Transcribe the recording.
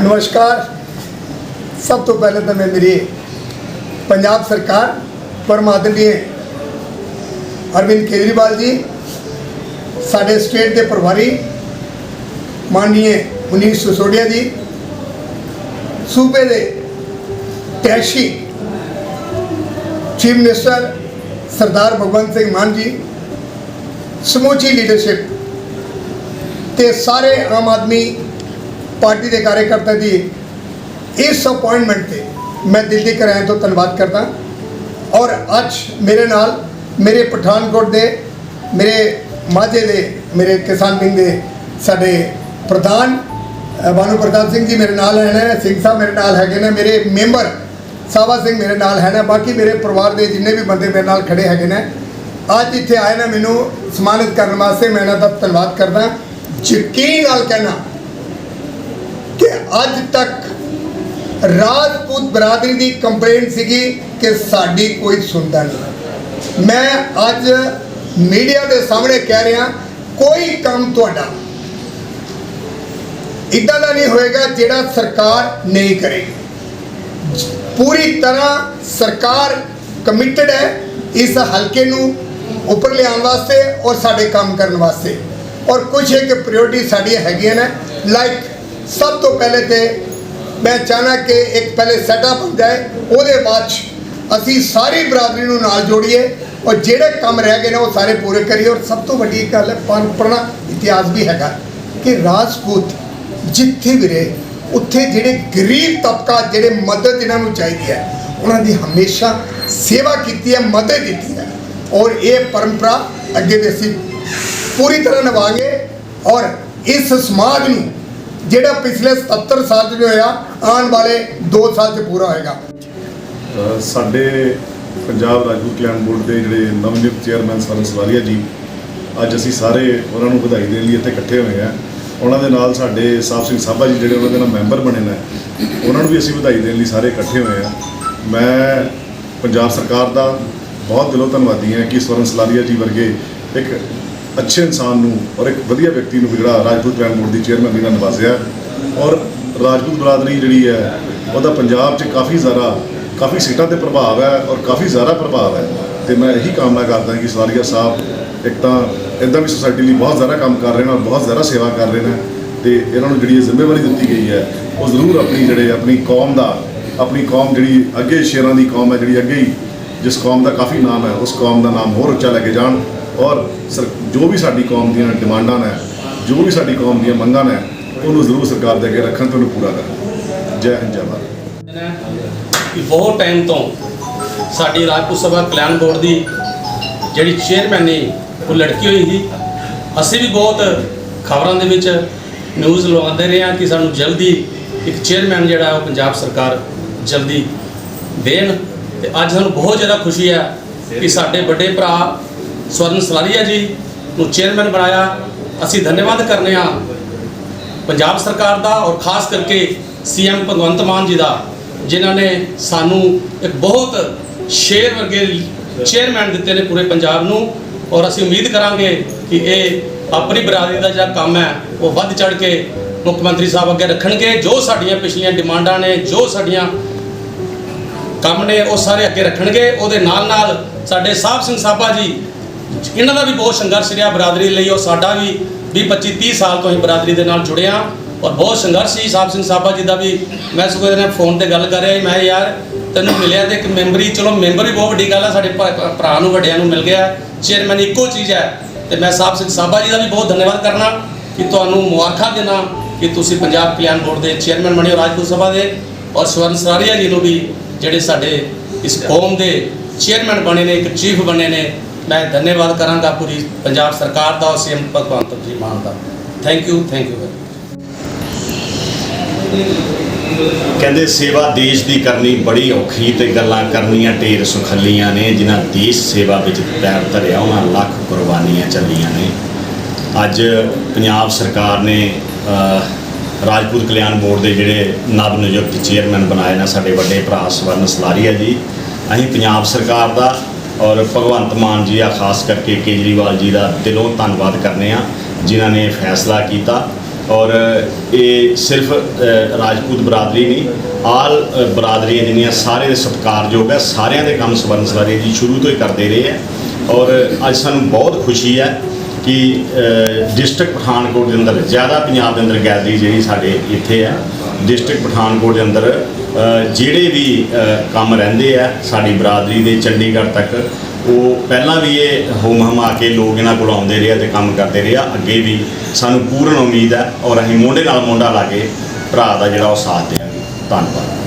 ਨਮਸਕਾਰ। ਸਭ ਤੋਂ ਪਹਿਲੇ ਤਾਂ ਮੈਂ ਮੇਰੀ ਪੰਜਾਬ ਸਰਕਾਰ ਪਰਮ ਅਰਵਿੰਦ ਕੇਜਰੀਵਾਲ ਜੀ, ਸਾਡੇ ਸਟੇਟ ਦੇ ਪ੍ਰਭਾਰੀ ਮਾਨਨੀਏ ਮਨੀਸ਼ ਸਿਸੋੜੀਆ ਜੀ, ਸੂਬੇ ਦੇ ਟੈਸ਼ੀ ਚੀਫ ਮਿਨਿਸਟਰ ਸਰਦਾਰ ਭਗਵੰਤ ਸਿੰਘ ਮਾਨ ਜੀ, ਸਮੂਚੀ ਲੀਡਰਸ਼ਿਪ ਤੇ ਸਾਰੇ ਆਮ ਆਦਮੀ ਪਾਰਟੀ ਦੇ ਕਾਰਜਕਰਤਾ ਦੀ ਇਸ ਅਪਾਇੰਟਮੈਂਟ ਤੇ ਮੈਂ ਦਿੱਲੀ ਦੀ ਕਰਾਇਆ ਤੋਂ ਧੰਨਵਾਦ ਕਰਦਾ। ਔਰ ਅੱਜ ਮੇਰੇ ਨਾਲ ਮੇਰੇ ਪਠਾਨਕੋਟ ਦੇ ਮੇਰੇ ਮਾਝੇ ਦੇ ਮੇਰੇ ਕਿਸਾਨ ਵਿੰਗ ਦੇ ਸਾਡੇ ਪ੍ਰਧਾਨ ਅ, ਬਾਨੂ ਪ੍ਰਤਾਪ ਸਿੰਘ ਜੀ ਮੇਰੇ ਨਾਲ ਹੈ ਸਿੰਘ ਸਾਹਿਬ ਮੇਰੇ ਨਾਲ ਹੈਗੇ ਨੇ ਮੇਰੇ ਮੈਂਬਰ ਸਾਵਾ ਸਿੰਘ ਮੇਰੇ ਨਾਲ ਹੈ ਨਾ ਬਾਕੀ ਮੇਰੇ ਪਰਿਵਾਰ ਦੇ ਜਿੰਨੇ ਵੀ ਬੰਦੇ ਮੇਰੇ ਨਾਲ ਖੜੇ ਹੈਗੇ ਨੇ ਅੱਜ ਇੱਥੇ ਆਏ ਨੇ ਮੈਨੂੰ ਸਨਮਾਨਿਤ ਕਰਨ ਵਾਸਤੇ ਮੈਂ ਇਹਨਾਂ ਦਾ ਧੰਨਵਾਦ ਕਰਦਾ। ਯਕੀਨ ਨਾਲ ਕਹਿਣਾ ਕਿ ਅੱਜ ਤੱਕ ਰਾਜਪੂਤ ਬਰਾਦਰੀ ਦੀ ਕੰਪਲੇਂਟ ਸੀਗੀ ਕਿ ਸਾਡੀ ਕੋਈ ਸੁਣਦਾ ਨਹੀਂ। ਮੈਂ ਅੱਜ ਮੀਡੀਆ ਦੇ ਸਾਹਮਣੇ ਕਹਿ ਰਿਹਾ, ਕੋਈ ਕੰਮ ਤੁਹਾਡਾ ਇਦਾਂ ਦਾ ਨਹੀਂ ਹੋਏਗਾ ਜਿਹੜਾ ਸਰਕਾਰ ਨਹੀਂ ਕਰੇਗੀ। ਪੂਰੀ ਤਰ੍ਹਾਂ ਸਰਕਾਰ ਕਮਿਟਡ ਹੈ ਇਸ ਹਲਕੇ ਨੂੰ ਉੱਪਰ ਲਿਆਉਣ ਵਾਸਤੇ ਔਰ ਸਾਡੇ ਕੰਮ ਕਰਨ ਵਾਸਤੇ। ਔਰ ਕੁਝ ਇੱਕ ਪ੍ਰਾਇੋਰਟੀ ਸਾਡੀਆਂ ਹੈਗੀਆਂ ਨੇ ਲਾਈਕ ਸਭ ਤੋਂ ਪਹਿਲੇ ਤੇ ਮੈਂ ਚਾਹਨਾ ਕਿ ਇੱਕ ਪਹਿਲੇ ਸੈਟਅਪ ਹੁੰਦਾ ਹੈ ਉਹਦੇ ਬਾਅਦ 'ਚ ਅਸੀਂ ਸਾਰੀ ਬਰਾਦਰੀ ਨੂੰ ਨਾਲ ਜੋੜੀਏ ਔਰ ਜਿਹੜੇ ਕੰਮ ਰਹਿ ਗਏ ਨੇ ਉਹ ਸਾਰੇ ਪੂਰੇ ਕਰੀਏ ਔਰ ਸਭ ਤੋਂ ਵੱਡੀ ਗੱਲ ਹੈ ਪਰੰਪਰਾ ਇਤਿਹਾਸ ਵੀ ਹੈਗਾ ਕਿ ਰਾਜਪੂਤ ਜਿੱਥੇ ਵੀ ਰਹੇ, ਉੱਥੇ ਜਿਹੜੇ ਗਰੀਬ ਤਬਕਾ, ਜਿਹੜੇ ਮਦਦ ਇਹਨਾਂ ਨੂੰ ਚਾਹੀਦੀ ਹੈ, ਉਹਨਾਂ ਦੀ ਹਮੇਸ਼ਾ ਸੇਵਾ ਕੀਤੀ ਹੈ, ਮਦਦ ਦਿੱਤੀ ਹੈ ਔਰ ਇਹ ਪਰੰਪਰਾ ਅੱਗੇ ਵੀ ਅਸੀਂ ਪੂਰੀ ਤਰ੍ਹਾਂ ਨਿਭਾਵਾਂਗੇ ਔਰ ਇਸ ਸਮਾਜ ਨੂੰ ਜਿਹੜਾ ਪਿਛਲੇ 77 ਸਾਲ 'ਚ ਜੋ ਹੋਇਆ, ਆਉਣ ਵਾਲੇ 2 ਸਾਲ 'ਚ ਪੂਰਾ ਹੋਏਗਾ। ਸਾਡੇ ਪੰਜਾਬ ਰਾਜਪੂਤ ਕਲਿਆਣ ਬੋਰਡ ਦੇ ਜਿਹੜੇ ਨਵਨਿਯੁਕਤ ਚੇਅਰਮੈਨ ਸਰਨ ਸਵਾਰੀਆ ਜੀ, ਅੱਜ ਅਸੀਂ ਸਾਰੇ ਉਹਨਾਂ ਨੂੰ ਵਧਾਈ ਦੇਣ ਲਈ ਇੱਥੇ ਇਕੱਠੇ ਹੋਏ ਆ ਉਹਨਾਂ ਦੇ ਨਾਲ ਸਾਡੇ ਸਾਹਿਬ ਸਿੰਘ ਸਾਬਾ ਜੀ ਜਿਹੜੇ ਉਹਨਾਂ ਦੇ ਨਾਲ ਮੈਂਬਰ ਬਣੇ ਨੇ, ਉਹਨਾਂ ਨੂੰ ਵੀ ਅਸੀਂ ਵਧਾਈ ਦੇਣ ਲਈ ਸਾਰੇ ਇਕੱਠੇ ਹੋਏ ਆ ਮੈਂ ਪੰਜਾਬ ਸਰਕਾਰ ਦਾ ਬਹੁਤ ਦਿਲੋਂ ਧੰਨਵਾਦੀ ਹਾਂ ਕਿ ਸਵਰਨ ਸਲਾਰੀਆ ਜੀ ਵਰਗੇ ਇੱਕ ਅੱਛੇ ਇਨਸਾਨ ਨੂੰ ਔਰ ਇੱਕ ਵਧੀਆ ਵਿਅਕਤੀ ਨੂੰ ਵੀ ਜਿਹੜਾ ਰਾਜਪੂਤ ਕਲਿਆਣ ਬੋਰਡ ਦੀ ਚੇਅਰਮੈਨ ਵੀ ਨਾਲ ਨਵਾਜ਼ਿਆ ਔਰ ਰਾਜਪੂਤ ਬਰਾਦਰੀ ਜਿਹੜੀ ਹੈ, ਉਹਦਾ ਪੰਜਾਬ 'ਚ ਕਾਫੀ ਜ਼ਿਆਦਾ, ਕਾਫੀ ਸੀਟਾਂ ਤੇ ਪ੍ਰਭਾਵ ਹੈ ਔਰ ਕਾਫੀ ਜ਼ਿਆਦਾ ਪ੍ਰਭਾਵ ਹੈ। ਤੇ ਮੈਂ ਇਹੀ ਕਾਮਨਾ ਕਰਦਾ ਕਿ ਸਵਾਲੀਆ ਸਾਹਿਬ ਇੱਕ ਤਾਂ ਇਦਾਂ ਵੀ ਸੋਸਾਇਟੀ ਲਈ ਬਹੁਤ ਜ਼ਿਆਦਾ ਕੰਮ ਕਰ ਰਹੇ ਨੇ ਔਰ ਬਹੁਤ ਜ਼ਿਆਦਾ ਸੇਵਾ ਕਰ ਰਹੇ ਨੇ ਤੇ ਇਹਨਾਂ ਨੂੰ ਜਿਹੜੀ ਇਹ ਜ਼ਿੰਮੇਵਾਰੀ ਦਿੱਤੀ ਗਈ ਹੈ, ਉਹ ਜ਼ਰੂਰ ਆਪਣੀ ਜਿਹੜੇ, ਆਪਣੀ ਕੌਮ ਦਾ, ਆਪਣੀ ਕੌਮ ਜਿਹੜੀ ਅੱਗੇ ਸ਼ੇਰਾਂ ਦੀ ਕੌਮ ਹੈ, ਜਿਹੜੀ ਅੱਗੇ ਹੀ ਜਿਸ ਕੌਮ ਦਾ ਕਾਫੀ ਨਾਮ ਹੈ, ਉਸ ਕੌਮ ਦਾ ਨਾਮ ਹੋਰ ਉੱਚਾ ਲੈ ਕੇ ਜਾਣ। ਔਰ ਸਰ, ਜੋ ਵੀ ਸਾਡੀ ਕੌਮ ਦੀਆਂ ਡਿਮਾਂਡਾਂ ਨੇ, ਜੋ ਵੀ ਸਾਡੀ ਕੌਮ ਦੀਆਂ ਮੰਗਾਂ ਨੇ, ਉਹਨੂੰ ਜ਼ਰੂਰ ਸਰਕਾਰ ਦੇ ਅੱਗੇ ਰੱਖਣ ਤੇ ਉਹਨੂੰ ਪੂਰਾ ਕਰਨ। ਜੈ ਹਿੰਦ, ਜੈ ਭਾਰਤ। ਬਹੁਤ ਟਾਈਮ ਤੋਂ ਸਾਡੀ ਰਾਜਪੂਤ ਸਭਾ ਕਲਿਆਣ ਬੋਰਡ ਦੀ ਜਿਹੜੀ ਚੇਅਰਮੈਨ ਨੇ ਉਹ ਲੜਕੀ ਹੋਈ ਸੀ। ਅਸੀਂ ਵੀ ਬਹੁਤ ਖਬਰਾਂ ਦੇ ਵਿੱਚ ਨਿਊਜ਼ ਲਵਾਉਂਦੇ ਰਹੇ ਹਾਂ ਕਿ ਸਾਨੂੰ ਜਲਦੀ ਇੱਕ ਚੇਅਰਮੈਨ ਜਿਹੜਾ ਉਹ ਪੰਜਾਬ ਸਰਕਾਰ ਜਲਦੀ ਦੇਣ। ਤੇ ਅੱਜ ਸਾਨੂੰ ਬਹੁਤ ਜ਼ਿਆਦਾ ਖੁਸ਼ੀ ਹੈ ਕਿ ਸਾਡੇ ਵੱਡੇ ਭਰਾ ਸਵਰਨ ਸਲਾਰੀਆ ਜੀ, ਨੂੰ ਚੇਅਰਮੈਨ ਬਣਾਇਆ। ਅਸੀਂ ਧੰਨਵਾਦ ਕਰਨੇ ਆ ਪੰਜਾਬ ਸਰਕਾਰ ਦਾ ਔਰ ਖਾਸ ਕਰਕੇ ਸੀਐਮ ਭਗਵੰਤ ਮਾਨ ਜੀ ਦਾ, ਜਿਨ੍ਹਾਂ ਨੇ ਸਾਨੂੰ ਇੱਕ ਬਹੁਤ ਸ਼ੇਰ ਵਰਗੇ ਚੇਅਰਮੈਨ ਦਿੱਤੇ ਨੇ ਪੂਰੇ ਪੰਜਾਬ ਨੂੰ। ਔਰ ਅਸੀਂ ਉਮੀਦ ਕਰਾਂਗੇ ਕਿ ਇਹ ਆਪਣੀ ਬਰਾਦਰੀ ਦਾ ਜਿਹੜਾ ਕੰਮ ਹੈ, ਉਹ ਵੱਧ ਚੜ ਕੇ ਮੁੱਖ ਮੰਤਰੀ ਸਾਹਿਬ ਅੱਗੇ ਰੱਖਣਗੇ। ਜੋ ਸਾਡੀਆਂ ਪਿਛਲੀਆਂ ਡਿਮਾਂਡਾਂ ਨੇ, ਜੋ ਸਾਡੀਆਂ ਕੰਮ ਨੇ, ਉਹ ਸਾਰੇ ਅੱਗੇ ਰੱਖਣਗੇ। ਉਹਦੇ ਨਾਲ ਨਾਲ ਸਾਡੇ ਸਾਹਿਬ ਸਿੰਘ ਸਾਬਾ ਜੀ ਇਹਨਾਂ ਦਾ ਵੀ ਬਹੁਤ ਸੰਘਰਸ਼ ਰਿਹਾ ਬਰਾਦਰੀ ਲਈ ਔਰ ਸਾਡਾ ਵੀ 20 25 30 ਸਾਲ ਤੋਂ ਹੀ ਬਰਾਦਰੀ ਦੇ ਨਾਲ ਜੁੜਿਆ ਔਰ ਬਹੁਤ ਸੰਘਰਸ਼ ਸੀ। ਸਾਹਿਬ ਸਿੰਘ ਸਾਬਾ ਜੀ ਦਾ ਵੀ ਮੈਂ ਸਗੋਂ ਇਹਦੇ ਫੋਨ ਤੇ ਗੱਲ ਕਰ ਰਿਹਾ ਸੀ, ਮੈਂ ਯਾਰ ਤੈਨੂੰ ਮਿਲਿਆ ਤੇ ਇੱਕ ਮੈਂਬਰੀ ਚਲੋ ਮੈਂਬਰ ਵੀ ਬਹੁਤ ਵੱਡੀ ਗੱਲ ਆ ਸਾਡੇ ਭਰਾ ਭਰਾ ਨੂੰ ਵੱਡਿਆਂ ਨੂੰ ਮਿਲ ਗਿਆ। ਚੇਅਰਮੈਨ ਇੱਕੋ ਚੀਜ਼ ਹੈ ਤੇ ਮੈਂ ਸਾਹਿਬ ਸਿੰਘ ਸਾਬਾ ਜੀ ਦਾ ਵੀ ਬਹੁਤ ਧੰਨਵਾਦ ਕਰਨਾ ਕਿ ਤੁਹਾਨੂੰ ਮੁਆਖਾ ਦੇਣਾ ਕਿ ਤੁਸੀਂ ਪੰਜਾਬ ਕਲਿਆਣ ਬੋਰਡ ਦੇ ਚੇਅਰਮੈਨ ਬਣੇ ਹੋ ਰਾਜਪੂਤ ਸਭਾ ਦੇ ਔਰ ਸਵਰਨ ਸਰਾਰੀਆ ਜੀ ਨੂੰ ਵੀ ਜਿਹੜੇ ਸਾਡੇ ਇਸ ਕੌਮ ਦੇ ਚੇਅਰਮੈਨ ਬਣੇ ਨੇ ਇੱਕ ਚੀਫ ਬਣੇ ਨੇ ਮੈਂ ਧੰਨਵਾਦ ਕਰਾਂਗਾ ਪੂਰੀ ਪੰਜਾਬ ਸਰਕਾਰ ਦਾ ਔਰ ਸੀਐਮ ਭਗਵੰਤ ਜੀ ਮਾਨ ਦਾ। ਥੈਂਕ ਯੂ ਥੈਂਕ ਯੂ ਕਹਿੰਦੇ ਸੇਵਾ ਦੇਸ਼ ਦੀ ਕਰਨੀ ਬੜੀ ਔਖੀ ਤੇ ਗੱਲਾਂ ਕਰਨੀਆਂ ਢੇਰ ਸੁਖੱਲੀਆਂ ਨੇ, ਜਿਨ੍ਹਾਂ ਦੇਸ਼ ਸੇਵਾ ਵਿੱਚ ਪੈਰ ਧਰਿਆ, ਉਹਨਾਂ ਲੱਖ ਕੁਰਬਾਨੀਆਂ ਚੱਲੀਆਂ ਨੇ। ਅੱਜ ਪੰਜਾਬ ਸਰਕਾਰ ਨੇ ਰਾਜਪੂਤ ਕਲਿਆਣ ਬੋਰਡ ਦੇ ਜਿਹੜੇ ਨਵ ਨਿਯੁਕਤ ਚੇਅਰਮੈਨ ਬਣਾਏ ਨੇ, ਸਾਡੇ ਵੱਡੇ ਭਰਾ ਸਵਰਨ ਸਲਾਰੀਆ ਜੀ, ਅਸੀਂ ਪੰਜਾਬ ਸਰਕਾਰ ਦਾ ਔਰ ਭਗਵੰਤ ਮਾਨ ਜੀ ਆ, ਖਾਸ ਕਰਕੇ ਕੇਜਰੀਵਾਲ ਜੀ ਦਾ ਦਿਲੋਂ ਧੰਨਵਾਦ ਕਰਨੇ ਆ, ਜਿਨ੍ਹਾਂ ਨੇ ਫੈਸਲਾ ਕੀਤਾ। ਔਰ ਇਹ ਸਿਰਫ ਰਾਜਪੂਤ ਬਰਾਦਰੀ ਨਹੀਂ, ਆਲ ਬਰਾਦਰੀਆਂ ਜਿਹੜੀਆਂ ਸਾਰੇ ਦੇ ਸਤਿਕਾਰਯੋਗ ਹੈ ਸਾਰਿਆਂ ਦੇ ਕੰਮ ਸਵਰਨ ਸਵਾਰੀ ਜੀ ਸ਼ੁਰੂ ਤੋਂ ਹੀ ਕਰਦੇ ਰਹੇ ਹੈ ਔਰ ਅੱਜ ਸਾਨੂੰ ਬਹੁਤ ਖੁਸ਼ੀ ਹੈ ਕਿ ਡਿਸਟ੍ਰਿਕਟ ਪਠਾਨਕੋਟ ਦੇ ਅੰਦਰ, ਜ਼ਿਆਦਾ ਪੰਜਾਬ ਦੇ ਅੰਦਰ ਗੈਲਰੀ ਜਿਹੜੀ ਸਾਡੇ ਇੱਥੇ ਹੈ ਡਿਸਟ੍ਰਿਕਟ ਪਠਾਨਕੋਟ ਦੇ ਅੰਦਰ ਜਿਹੜੇ ਵੀ ਕੰਮ ਰਹਿੰਦੇ ਆ ਸਾਡੀ ਬਰਾਦਰੀ ਦੇ ਚੰਡੀਗੜ੍ਹ ਤੱਕ, ਉਹ ਪਹਿਲਾਂ ਵੀ ਇਹ ਹੋਮ ਹਮਾ ਕੇ ਲੋਕ ਇਹਨਾਂ ਕੋਲ ਆਉਂਦੇ ਰਹੇ ਆ ਤੇ ਕੰਮ ਕਰਦੇ ਰਹੇ ਆ। ਅੱਗੇ ਵੀ ਸਾਨੂੰ ਪੂਰਨ ਉਮੀਦ ਹੈ ਔਰ ਅਸੀਂ ਮੋਢੇ ਨਾਲ ਮੋਢਾ ਲਾ ਕੇ ਭਰਾ ਦਾ ਜਿਹੜਾ ਉਹ ਸਾਥ ਦੇਵਾਂਗੇ। ਧੰਨਵਾਦ।